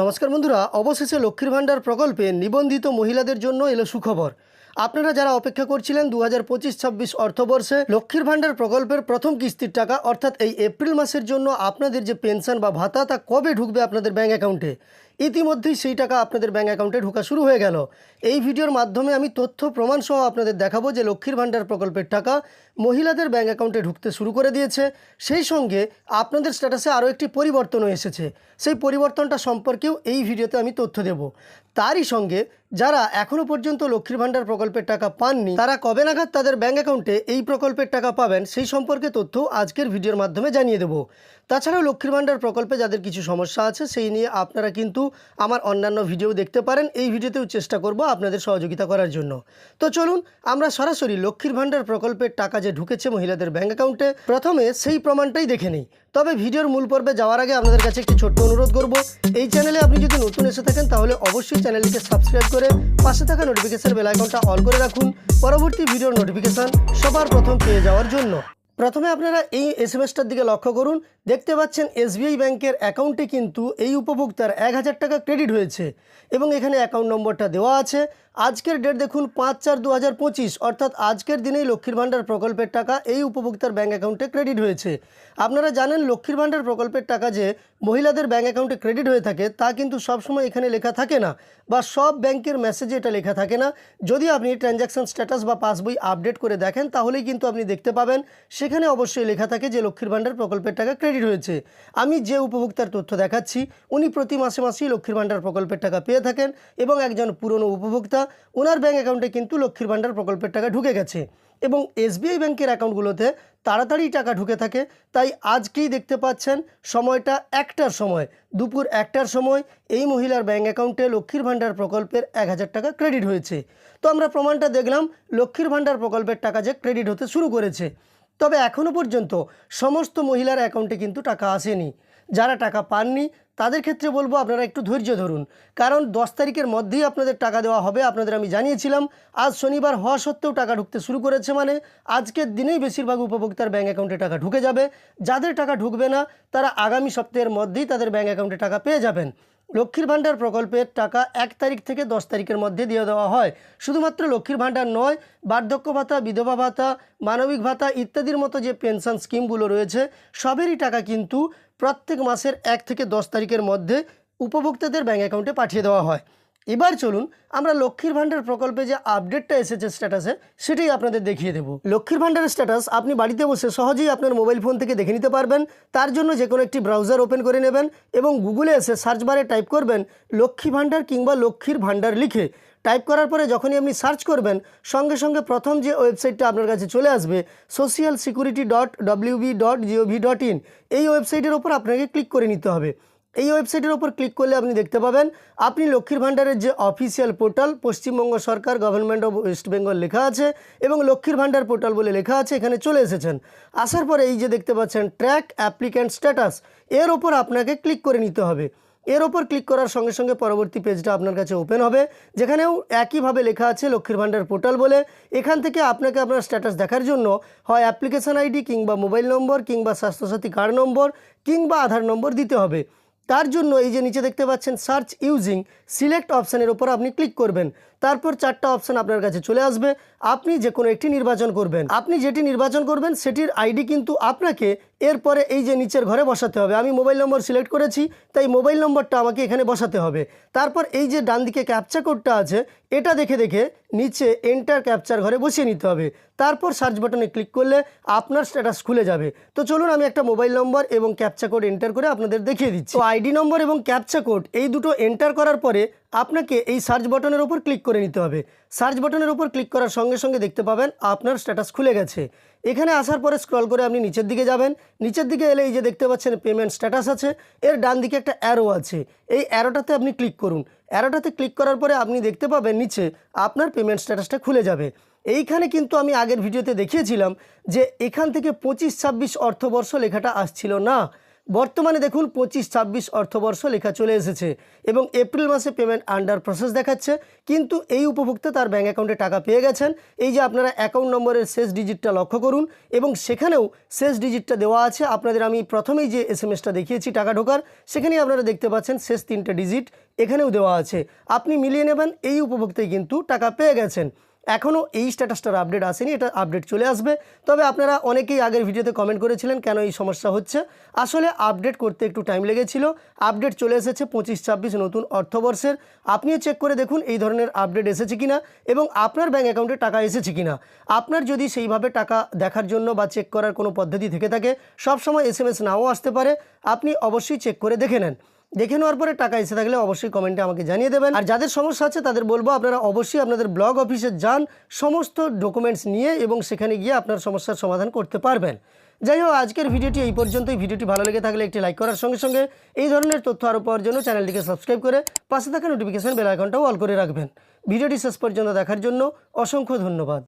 নমস্কার বন্ধুরা, অবশেষে লক্ষ্মীর ভাণ্ডার প্রকল্পে নিবন্ধিত মহিলাদের জন্য এলো সুখবর। আপনারা যারা অপেক্ষা করছিলেন দু হাজার পঁচিশ ছাব্বিশ অর্থবর্ষে, লক্ষ্মীর ভাণ্ডার প্রকল্পের প্রথম কিস্তির টাকা, অর্থাৎ এই এপ্রিল মাসের জন্য আপনাদের যে পেনশন বা ভাতা, তা কবে ঢুকবে আপনাদের ব্যাঙ্ক অ্যাকাউন্টে? ইতিমধ্যেই সেই টাকা আপনাদের ব্যাঙ্ক অ্যাকাউন্টে ঢোকা শুরু হয়ে গেল। এই ভিডিওর মাধ্যমে আমি তথ্য প্রমাণ সহ আপনাদের দেখাবো যে লক্ষ্মীর ভাণ্ডার প্রকল্পের টাকা মহিলাদের ব্যাঙ্ক অ্যাকাউন্টে ঢুকতে শুরু করে দিয়েছে। সেই সঙ্গে আপনাদের স্ট্যাটাসে আরও একটি পরিবর্তনও এসেছে। সেই পরিবর্তনটা সম্পর্কেও এই ভিডিওতে আমি তথ্য দেব। তারই সঙ্গে যারা এখনও পর্যন্ত লক্ষ্মীর ভাণ্ডার প্রকল্পের টাকা পাননি, তারা কবে নাগাদ তাদের ব্যাঙ্ক অ্যাকাউন্টে এই প্রকল্পের টাকা পাবেন, সেই সম্পর্কে তথ্য আজকের ভিডিওর মাধ্যমে জানিয়ে দেব। তাছাড়াও লক্ষ্মীর ভাণ্ডার প্রকল্পে যাদের কিছু সমস্যা আছে, সেই নিয়ে আপনারা কিন্তু আমার অন্যান্য ভিডিও দেখতে পারেন, এই ভিডিওতেও চেষ্টা করব আপনাদের সহযোগিতা করার জন্য। তো চলুন, আমরা সরাসরি লক্ষ্মীর ভাণ্ডার প্রকল্পের টাকা যে ঢুকেছে মহিলাদের ব্যাঙ্ক অ্যাকাউন্টে, প্রথমে সেই প্রমাণটাই দেখে নিই। তবে ভিডিওর মূল পর্বে যাওয়ার আগে আপনাদের কাছে একটি ছোট্ট অনুরোধ করব, এই চ্যানেলে আপনি যদি নতুন এসে থাকেন, তাহলে অবশ্যই চ্যানেলটিকে সাবস্ক্রাইব করে পাশে থাকা নোটিফিকেশন বেল আইকনটা অল করে রাখুন। পরবর্তী ভিডিওর নোটিফিকেশন সবার প্রথম পেয়ে যাওয়ার জন্য। প্রথমে আপনারা এই এস এম এসটার দিকে লক্ষ্য করুন দেখতে পাচ্ছেন এসবিআই ব্যাংকের অ্যাকাউন্টে কিন্তু এই উপভোক্তার এক হাজার টাকা ক্রেডিট হয়েছে এবং এখানে অ্যাকাউন্ট নম্বরটা দেওয়া আছে। আজকের ডেট দেখুন পাঁচ চার দু হাজার পঁচিশ, অর্থাৎ আজকের দিনেই লক্ষ্মীর ভাণ্ডার প্রকল্পের টাকা এই উপভোক্তার ব্যাঙ্ক অ্যাকাউন্টে ক্রেডিট হয়েছে। আপনারা জানেন লক্ষ্মীর ভাণ্ডার প্রকল্পের টাকা যে মহিলাদের ব্যাঙ্ক অ্যাকাউন্টে ক্রেডিট হয়ে থাকে, তা কিন্তু সবসময় এখানে লেখা থাকে না বা সব ব্যাংকের মেসেজে এটা লেখা থাকে না। যদি আপনি ট্রানজ্যাকশন স্ট্যাটাস বা পাসবই আপডেট করে দেখেন, তাহলেই কিন্তু আপনি দেখতে পাবেন। সেখানে অবশ্যই লেখা থাকে যে লক্ষ্মীর ভাণ্ডার প্রকল্পের টাকা ক্রেডিট হয়েছে আমি যে উপভোক্তার তথ্য দেখাচ্ছি, উনি প্রতি মাসে মাসেই লক্ষ্মীর ভাণ্ডার প্রকল্পের টাকা পেয়ে থাকেন এবং একজন পুরনো উপভোক্তা, ওনার ব্যাঙ্ক অ্যাকাউন্টে কিন্তু লক্ষ্মীর ভাণ্ডার প্রকল্পের টাকা ঢুকে গেছে এবং এসবিআই ব্যাংকের অ্যাকাউন্টগুলোতে তাড়াতাড়ি টাকা ঢুকে থাকে। তাই আজকেই দেখতে পাচ্ছেন সময়টা একটার সময়, দুপুর একটার সময় এই মহিলার ব্যাঙ্ক অ্যাকাউন্টে লক্ষ্মীর ভাণ্ডার প্রকল্পের এক হাজার টাকা ক্রেডিট হয়েছে। তো আমরা প্রমাণটা দেখলাম, লক্ষ্মীর ভাণ্ডার প্রকল্পের টাকা যে ক্রেডিট হতে শুরু করেছে। তবে এখনও পর্যন্ত সমস্ত মহিলার অ্যাকাউন্টে কিন্তু টাকা আসেনি। যারা টাকা পাননি, তাদের ক্ষেত্রে বলব আপনারা একটু ধৈর্য ধরুন। কারণ দশ তারিখের মধ্যেই আপনাদের টাকা দেওয়া হবে, আপনাদের আমি জানিয়েছিলাম। আজ শনিবার হওয়া সত্ত্বেও টাকা ঢুকতে শুরু করেছে মানে আজকের দিনেই বেশিরভাগ উপভোক্তার ব্যাঙ্ক অ্যাকাউন্টে টাকা ঢুকে যাবে। যাদের টাকা ঢুকবে না, তারা আগামী সপ্তাহের মধ্যেই তাদের ব্যাঙ্ক অ্যাকাউন্টে টাকা পেয়ে যাবেন। লক্ষ্মীর ভাণ্ডার প্রকল্পের টাকা এক তারিখ থেকে দশ তারিখের মধ্যে দিয়ে দেওয়া হয়। শুধুমাত্র লক্ষ্মীর ভাণ্ডার নয়, বার্ধক্য ভাতা, বিধবা ভাতা, মানবিক ভাতা ইত্যাদির মতো যে পেনশন স্কিমগুলো রয়েছে, সবেরই টাকা কিন্তু প্রত্যেক মাসের এক থেকে দশ তারিখের মধ্যে উপভোক্তাদের ব্যাঙ্ক অ্যাকাউন্টে পাঠিয়ে দেওয়া হয়। এবার চলুন আমরা লক্ষ্মীর ভাণ্ডার প্রকল্পে যে আপডেটটা এসেছে স্ট্যাটাসে সেটাই আপনাদের দেখিয়ে দেবো। লক্ষ্মীর ভাণ্ডারের স্ট্যাটাস আপনি বাড়িতে বসে সহজেই আপনার মোবাইল ফোন থেকে দেখে নিতে পারবেন। তার জন্য যে কোনো একটি ব্রাউজার ওপেন করে নেবেন এবং গুগলে এসে সার্চ বারে টাইপ করবেন লক্ষ্মী ভাণ্ডার কিংবা লক্ষ্মীর ভাণ্ডার লিখে। টাইপ করার পরে যখনই আপনি সার্চ করবেন, সঙ্গে সঙ্গে প্রথম যে ওয়েবসাইটটা আপনার কাছে চলে আসবে social security dot WB dot GOV dot in এই ওয়েবসাইটের ওপর আপনাকে ক্লিক করে নিতে হবে। এই ওয়েবসাইটের ওপর ক্লিক করলে আপনি দেখতে পাবেন, আপনি লক্ষ্মীর ভাণ্ডারের যে অফিসিয়াল পোর্টাল, পশ্চিমবঙ্গ সরকার, গভর্নমেন্ট অফ ওয়েস্ট বেঙ্গল লেখা আছে এবং লক্ষ্মীর ভাণ্ডার পোর্টাল বলে লেখা আছে, এখানে চলে এসেছেন। আসার পরে এই যে দেখতে পাচ্ছেন, ট্র্যাক অ্যাপ্লিক্যান্ট স্ট্যাটাস, এর ওপর আপনাকে ক্লিক করে নিতে হবে। এর ওপর ক্লিক করার সঙ্গে সঙ্গে পরবর্তী পেজটা আপনার কাছে ওপেন হবে, যেখানেও একইভাবে লেখা আছে লক্ষ্মীর ভাণ্ডার পোর্টাল বলে। এখান থেকে আপনাকে আপনার স্ট্যাটাস দেখার জন্য হয় অ্যাপ্লিকেশন আইডি কিংবা মোবাইল নম্বর কিংবা স্বাস্থ্যসাথী কার্ড নম্বর কিংবা আধার নম্বর দিতে হবে। তার জন্য এই যে নিচে দেখতে পাচ্ছেন সার্চ ইউজিং সিলেক্ট অপশানের ওপর আপনি ক্লিক করবেন। তারপর চারটা অপশান আপনার কাছে চলে আসবে। আপনি যে কোনো একটি নির্বাচন করবেন। আপনি যেটি নির্বাচন করবেন, সেটির আইডি কিন্তু আপনাকে এরপরে এই যে নিচের ঘরে বসাতে হবে। আমি মোবাইল নম্বর সিলেক্ট করেছি, তাই মোবাইল নম্বরটা আমাকে এখানে বসাতে হবে। তারপর এই যে ডান দিকে ক্যাপচা কোডটা আছে, এটা দেখে দেখে নিচে এন্টার ক্যাপচার ঘরে বসিয়ে নিতে হবে। তারপর সার্চ বাটনে ক্লিক করলে আপনার স্ট্যাটাস খুলে যাবে। তো চলুন আমি একটা মোবাইল নম্বর এবং ক্যাপচা কোড এন্টার করে আপনাদের দেখিয়ে দিচ্ছি। তো আইডি নম্বর এবং ক্যাপচা কোড, এই দুটো এন্টার করার পরে আপনাকে এই সার্চ বাটনের ওপর ক্লিক করে নিতে হবে। সার্চ বাটনের ওপর ক্লিক করার সঙ্গে সঙ্গে দেখতে পাবেন আপনার স্ট্যাটাস খুলে গেছে। এখানে আসার পরে স্ক্রল করে আপনি নিচের দিকে যাবেন। নিচের দিকে এলে এই যে দেখতে পাচ্ছেন পেমেন্ট স্ট্যাটাস আছে। এর ডান দিকে একটা অ্যারো আছে। এই অ্যারোটাতে আপনি ক্লিক করুন। অ্যারোটাতে ক্লিক করার পরে আপনি দেখতে পাবেন নিচে আপনার পেমেন্ট স্ট্যাটাসটা খুলে যাবে। এইখানে কিন্তু আমি আগের ভিডিওতে দেখিয়েছিলাম যে এখান থেকে পঁচিশ ছাব্বিশ অর্থবর্ষ লেখাটা আসছিল না। বর্তমানে দেখুন পঁচিশ, ছাব্বিশ অর্থবর্ষ লেখা চলে এসেছে এবং এপ্রিল মাসে পেমেন্ট আন্ডার প্রসেস দেখাচ্ছে। কিন্তু এই উপভোক্তা তার ব্যাঙ্ক অ্যাকাউন্টে টাকা পেয়ে গেছেন। এই যে আপনারা অ্যাকাউন্ট নম্বরের শেষ ডিজিটটা লক্ষ্য করুন এবং সেখানেও শেষ ডিজিটটা দেওয়া আছে। আপনাদের আমি প্রথমেই যে এস এম এসটা দেখিয়েছি টাকা ঢোকার, সেখানেই আপনারা দেখতে পাচ্ছেন শেষ তিনটে ডিজিট এখানেও দেওয়া আছে। আপনি মিলিয়ে নেবেন, এই উপভোক্তায় কিন্তু টাকা পেয়ে গেছেন। এখনও এই স্ট্যাটাসটার আপডেট আসেনি, এটা আপডেট চলে আসবে। তবে আপনারা অনেকেই আগের ভিডিওতে কমেন্ট করেছিলেন কেন এই সমস্যা হচ্ছে। আসলে আপডেট করতে একটু টাইম লেগেছিল। আপডেট চলে এসেছে পঁচিশ ছাব্বিশ নতুন অর্থবর্ষের। আপনিও চেক করে দেখুন এই ধরনের আপডেট এসেছে কিনা এবং আপনার ব্যাঙ্ক অ্যাকাউন্টে টাকা এসেছে কিনা। আপনার যদি সেইভাবে টাকা দেখার জন্য বা চেক করার কোনো পদ্ধতি থেকে থাকে, সবসময় এস এম এস নাও আসতে পারে। আপনি অবশ্যই চেক করে দেখে নেন। দেখে নেওয়ার পরে টাকা এসে থাকলে অবশ্যই কমেন্টে আমাকে জানিয়ে দেবেন। আর যাদের সমস্যা আছে তাদের বলব, আপনারা অবশ্যই আপনাদের ব্লগ অফিসে যান, সমস্ত ডকুমেন্টস নিয়ে এবং সেখানে গিয়ে আপনার সমস্যার সমাধান করতে পারবেন। যাই হোক, আজকের ভিডিওটি এই পর্যন্তই। ভিডিওটি ভালো লেগে থাকলে একটি লাইক করার সঙ্গে সঙ্গে এই ধরনের তথ্য আরও পাওয়ার জন্য চ্যানেলটিকে সাবস্ক্রাইব করে পাশে থাকা নোটিফিকেশন বেল আইকনটাও অল করে রাখবেন। ভিডিওটি শেষ পর্যন্ত দেখার জন্য অসংখ্য ধন্যবাদ।